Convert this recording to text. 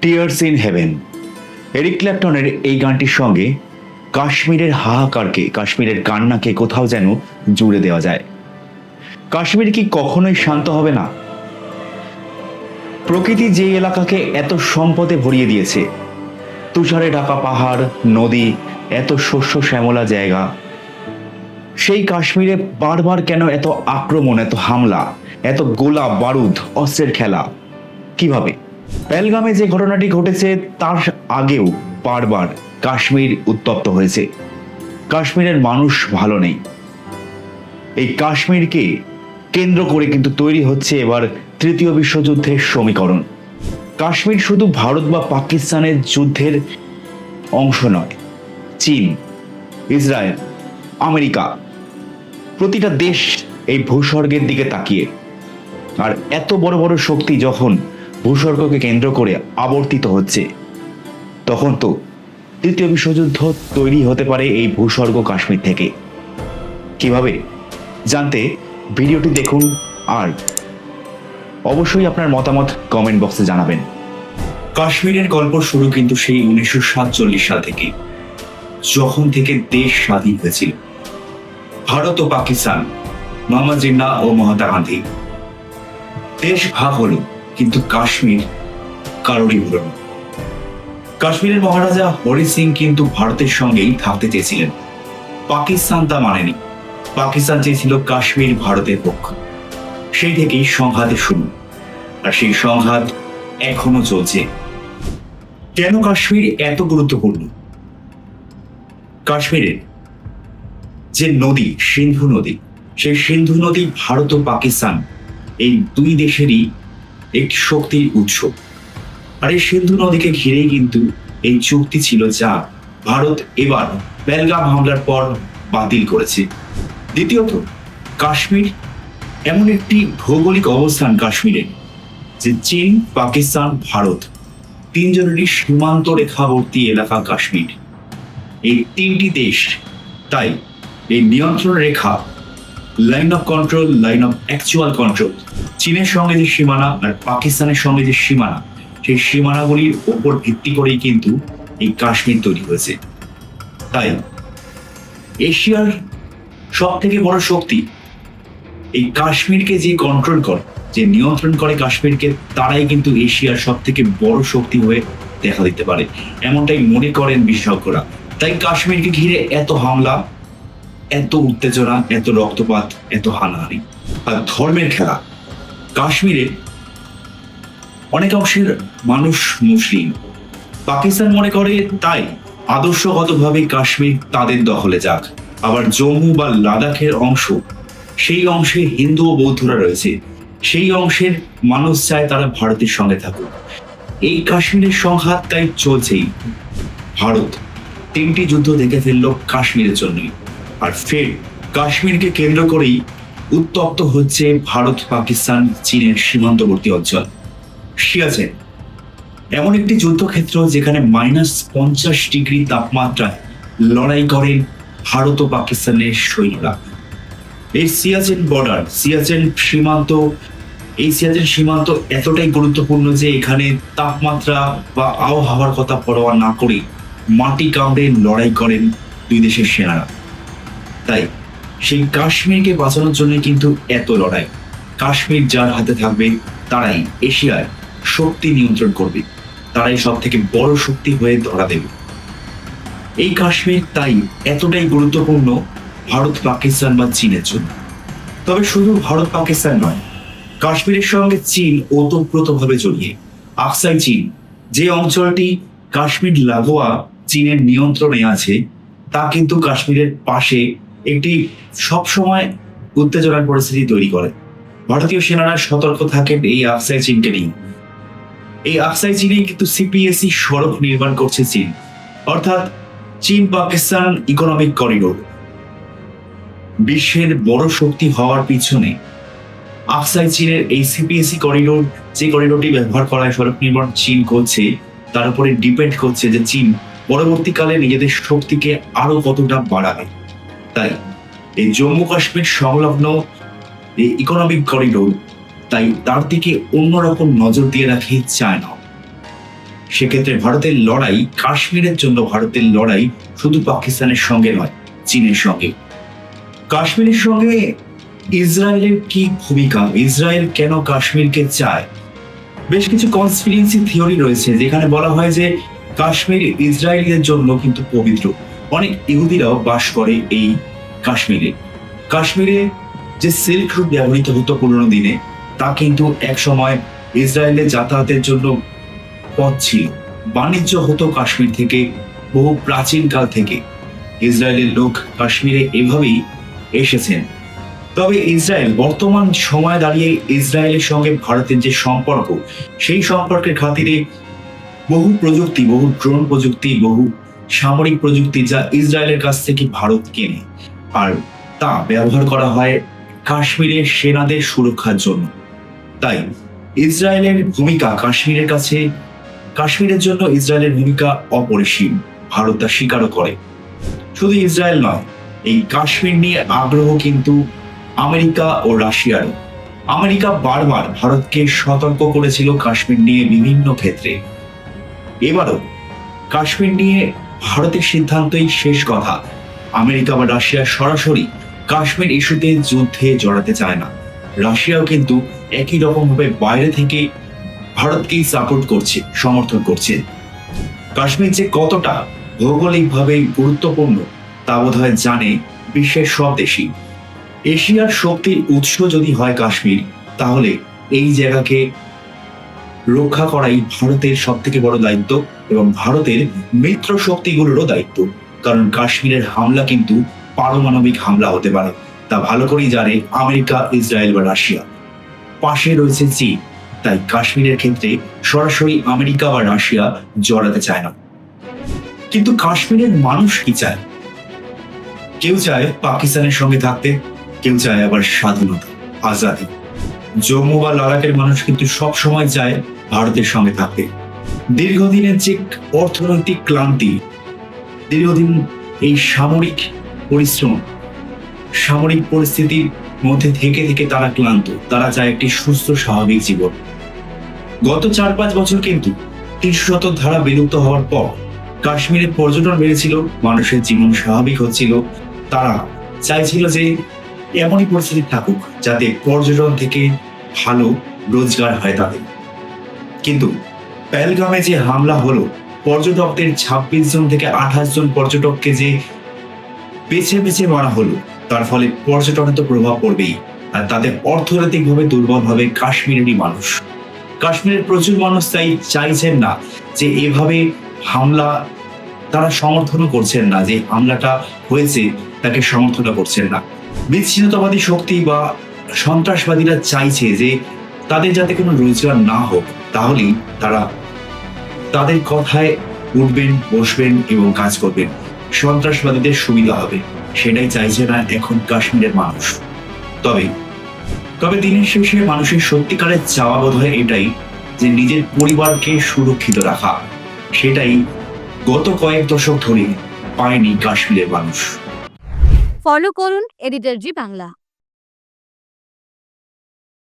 Tears in heaven Eric ক্ল্যাপটনের এই গানটির সঙ্গে কাশ্মীরের হাহাকারকে, কাশ্মীরের কান্নাকে কোথাও যেন জুড়ে দেওয়া যায়। কাশ্মীর কি কখনোই শান্ত হবে না? প্রকৃতি যে এলাকাকে এত সম্পদে ভরিয়ে দিয়েছে, তুষারে ঢাকা পাহাড়, নদী, এত শস্য শ্যামলা জায়গা, সেই কাশ্মীরে বারবার কেন এত আক্রমণ, এত হামলা, এত গোলা, বারুদ, অস্ত্রের খেলা? কীভাবে? পেলগামে যে ঘটনাটি ঘটেছে, তার আগেও বারবার কাশ্মীর উত্তপ্ত হয়েছে। কাশ্মীরের মানুষ ভালো নেই। এই কাশ্মীরকে কেন্দ্র করে কিন্তু তৈরি হচ্ছে এবার তৃতীয় বিশ্বযুদ্ধের সমীকরণ। কাশ্মীর শুধু ভারত বা পাকিস্তানের যুদ্ধের অংশ নয়, চীন, ইসরায়েল, আমেরিকা, প্রতিটা দেশ এই ভূস্বর্গের দিকে তাকিয়ে। আর এত বড় বড় শক্তি যখন ভূস্বর্গকে কেন্দ্র করে আবর্তিত হচ্ছে। তখন তো তৃতীয় বিশ্বযুদ্ধ তৈরি হতে পারে এই ভূস্বর্গ কাশ্মীর থেকে। কীভাবে? জানতে ভিডিওটি দেখুন আর অবশ্যই আপনার মতামত কমেন্ট বক্সে জানাবেন। কাশ্মীরের গল্প শুরু কিন্তু সেই উনিশশো সাতচল্লিশ সাল থেকে, যখন থেকে দেশ স্বাধীন হয়েছিল। ভারত ও পাকিস্তান মোহাম্মদ জিন্না ও মহাত্মা গান্ধী। দেশ ভাগ হলো। কিন্তু কাশ্মীর কারোরই হলো না। কাশ্মীরের মহারাজা হরি সিং কিন্তু ভারতের সঙ্গেই থাকতে চেয়েছিলেন। পাকিস্তান তা মানেনি। পাকিস্তান চেয়েছিল কাশ্মীর ভারতের পক্ষ। সেই থেকেই সংঘাতের শুরু। আর সেই সংঘাত এখনও চলছে। কেন কাশ্মীর এত গুরুত্বপূর্ণ? কাশ্মীরের যে নদী, সিন্ধু নদী, সেই সিন্ধু নদী, ভারত ও পাকিস্তান এই দুই দেশেরই একটি শক্তির উৎস। আর এই সিন্ধু নদীকে ঘিরেই কিন্তু এই চুক্তি ছিল যা ভারত এবার বেলগাম হামলার পর বাতিল করেছে। দ্বিতীয়ত, কাশ্মীর এমন একটি ভৌগোলিক অবস্থান কাশ্মীরে, যে চীন, পাকিস্তান, ভারত তিনজনেরই সীমান্ত রেখাবর্তী এলাকা কাশ্মীর। এই তিনটি দেশ, তাই এই নিয়ন্ত্রণ রেখা line of control line of actual control চীনের সঙ্গে যে সীমানা আর পাকিস্তানের সঙ্গে যে সীমানা, সেই সীমানাগুলির ওপর ভিত্তি করেই কিন্তু এই কাশ্মীর তৈরি হয়েছে। তাই এশিয়ার সব থেকে বড় শক্তি এই কাশ্মীরকে যে কন্ট্রোল করে, যে নিয়ন্ত্রণ করে কাশ্মীরকে, তারাই কিন্তু এশিয়ার সব থেকে বড় শক্তি হয়ে দেখা দিতে পারে। এমনটাই মনে করেন বিশেষজ্ঞরা। তাই কাশ্মীরকে ঘিরে এত হামলা এত উত্তেজনা, এত রক্তপাত, এত হানাহানি। আর ধর্মের খেলা। কাশ্মীরে অনেক অংশের মানুষ মুসলিম। পাকিস্তান মনে করে তাই। আদর্শগতভাবে কাশ্মীর তাদের দখলে যাক। আবার জম্মু বা লাদাখের অংশ, সেই অংশে হিন্দু ও বৌদ্ধরা রয়েছে। সেই অংশের মানুষ চায় তারা ভারতের সঙ্গে থাকুক। এই কাশ্মীরের সংঘাত তাই চলছেই। ভারত তিনটি যুদ্ধ দেখে ফেলল কাশ্মীরের জন্যই। আর ফের কাশ্মীরকে কেন্দ্র করেই উত্তপ্ত হচ্ছে ভারত, পাকিস্তান, চীনের সীমান্তবর্তী অঞ্চল। সিয়াচেন এমন একটি যুদ্ধক্ষেত্র যেখানে মাইনাস পঞ্চাশ ডিগ্রি তাপমাত্রায় লড়াই করেন ভারত ও পাকিস্তানের সৈন্যরা। এই সিয়াচেন বর্ডার সিয়াচেন সীমান্ত, এই সিয়াচেন সীমান্ত এতটাই গুরুত্বপূর্ণ যে এখানে তাপমাত্রা বা আবহাওয়ার কথা পরোয়া না করে মাটি কামড়ে লড়াই করেন দুই দেশের সেনারা। তাই সেই কাশ্মীরকে বাঁচানোর জন্য কিন্তু এত লড়াই। কাশ্মীর যার হাতে থাকবে, তারাই এশিয়ায় শক্তি নিয়ন্ত্রণ করবে। তারাই সব থেকে বড় শক্তি হয়ে ধরা দেবে। এই কাশ্মীর তাই এতটাই গুরুত্বপূর্ণ ভারত, পাকিস্তান বা চীনের জন্য। তবে শুধু ভারত, পাকিস্তান নয়, কাশ্মীরের সঙ্গে চীন ওতপ্রোতভাবে জড়িয়ে। আকসাই চীন, যে অঞ্চলটি কাশ্মীর লাগোয়া চীনের নিয়ন্ত্রণে আছে, তা কিন্তু কাশ্মীরের পাশে একটি সবসময় উত্তেজনার পরিস্থিতি তৈরি করে। ভারতীয় সেনারা সতর্ক থাকেন এই আফসাই চীনকে নিয়ে। এই আফসাই চীনে কিন্তু সিপিএসই সড়ক নির্মাণ করছে চীন, অর্থাৎ চীন পাকিস্তান ইকোনমিক করিডোর বিশ্বের বড় শক্তি হওয়ার পিছনে আফসাই চীনের এই সিপিএসি করিডোর যে করিডোরটি ব্যবহার করায় সড়ক নির্মাণ চীন করছে, তার উপরে ডিপেন্ড করছে যে চীন পরবর্তীকালে নিজেদের শক্তিকে আরও কতটা বাড়াবে। তাই এই জম্মু কাশ্মীর সংলগ্ন এই ইকোনমিক করিডোর তাই তার দিকে অন্যরকম নজর দিয়ে রাখে চায়না। সেক্ষেত্রে ভারতের লড়াই কাশ্মীরের জন্য ভারতের লড়াই শুধু পাকিস্তানের সঙ্গে নয়, চীনের সঙ্গে। কাশ্মীরের সঙ্গে ইসরায়েলের কি ভূমিকা? ইসরায়েল কেন কাশ্মীরকে চায়? বেশ কিছু কনস্পিরেন্সি থিওরি রয়েছে, যেখানে বলা হয় যে কাশ্মীর ইসরায়েলিদের জন্য কিন্তু পবিত্র। অনেক ইহুদিরাও বাস করে এই কাশ্মীরে। কাশ্মীরে যে সিল্ক রুট ব্যবহৃত হতো পুরোনো দিনে, তা কিন্তু এক সময় ইসরায়েলে যাতায়াতের জন্য পথ ছিল। বাণিজ্য হতো কাশ্মীর থেকে, বহু প্রাচীনকাল থেকে। ইসরায়েলের লোক কাশ্মীরে এভাবেই এসেছেন। তবে ইসরায়েল বর্তমান সময় দাঁড়িয়ে ইসরায়েলের সঙ্গে ভারতের যে সম্পর্ক, সেই সম্পর্কের খাতিরে বহু প্রযুক্তি, বহু ড্রোন প্রযুক্তি, বহু সামরিক প্রযুক্তি যা ইসরায়েলের কাছ থেকে ভারত কেনে। আর তা ব্যবহার করা হয় কাশ্মীরের সেনাদের সুরক্ষার জন্য। তাই ইসরায়েলের ভূমিকা কাশ্মীরের কাছে, কাশ্মীরের জন্য ইসরায়েলের ভূমিকা অপরিসীম। ভারত তা স্বীকারও করে। শুধু ইসরায়েল নয়, এই কাশ্মীর নিয়ে আগ্রহ কিন্তু আমেরিকা ও রাশিয়ারও। আমেরিকা বারবার ভারতকে সতর্ক করেছিল কাশ্মীর নিয়ে বিভিন্ন ক্ষেত্রে। এবারও কাশ্মীর নিয়ে ভারতের সিদ্ধান্তই শেষ কথা। আমেরিকা বা রাশিয়া সরাসরি কাশ্মীর ইস্যুতে যুদ্ধে জড়াতে চায় না। রাশিয়াও কিন্তু একই রকম ভাবে বাইরে থেকে ভারতকেই সাপোর্ট করছে, সমর্থন করছে। কাশ্মীর যে কতটা ভৌগোলিকভাবে গুরুত্বপূর্ণ, তা বোধহয় জানে বিশ্বের সব দেশই। এশিয়ার শক্তির উৎস যদি হয় কাশ্মীর, তাহলে এই জায়গাকে রক্ষা করাই ভারতের সব থেকে বড় দায়িত্ব এবং ভারতের মিত্র শক্তিগুলোরও দায়িত্ব। কারণ কাশ্মীরের হামলা কিন্তু পারমাণবিক হামলা হতে পারে। তা ভালো করেই জানে আমেরিকা, ইসরায়েল বা রাশিয়া। পাশে রয়েছে চীন। তাই কাশ্মীরের ক্ষেত্রে সরাসরি আমেরিকা বা রাশিয়া জড়াতে চায় না। কিন্তু কাশ্মীরের মানুষ কি চায়? কেউ চায় পাকিস্তানের সঙ্গে থাকতে, কেউ চায় আবার স্বাধীনতা, আজাদি। জম্মু বা লাদাখের মানুষ কিন্তু সব সময় চায় ভারতের সঙ্গে থাকতে। দীর্ঘদিনের যে অর্থনৈতিক ক্লান্তি, দীর্ঘদিন এই সামরিক পরিশ্রম, সামরিক পরিস্থিতির মধ্যে থেকে থেকে তারা ক্লান্ত, তারা চায় একটি সুস্থ, স্বাভাবিক জীবন। গত চার পাঁচ বছর কিন্তু তিনশো শতক ধারা বিলুপ্ত হওয়ার পর কাশ্মীরে পর্যটন বেড়েছিল, মানুষের জীবন স্বাভাবিক হচ্ছিল, তারা চাইছিল যে এমনই পরিস্থিতি থাকুক যাতে পর্যটন থেকে ভালো রোজগার হয় তাদের। কিন্তু পেলগামে যে হামলা হলো, পর্যটকদের ছাব্বিশ জন থেকে আঠাশ জন পর্যটককে যে বেছে বেছে মারা হলো, তার ফলে পর্যটনে তো প্রভাব পড়বেই, আর তাদের অর্থনৈতিকভাবে দুর্বল হবে কাশ্মীরেরই মানুষ। কাশ্মীরের প্রচুর মানুষ তাই চাইছেন না যে এভাবে হামলা তারা সমর্থনও করছেন না, যে হামলাটা হয়েছে তাকে সমর্থন করছেন না। বিচ্ছিন্নতাবাদী শক্তি বা সন্ত্রাসবাদীরা চাইছে যে তাদের যাতে কোনো রোজগার না হোক, তাহলেই তারা তাদের কথায় উঠবেন, বসবেন এবং কাজ করবেন। সন্ত্রাসবাদীদের সুবিধা হবে, সেটাই চাইছে না এখন কাশ্মীরের মানুষ। তবে তবে দিনের শেষে মানুষের সত্যিকারের চাওয়া বোধ হয় এটাই যে নিজের পরিবারকে সুরক্ষিত রাখা। সেটাই গত কয়েক দশক ধরে পায়নি কাশ্মীরের মানুষ। ফলো করুন এডিটর জি বাংলা।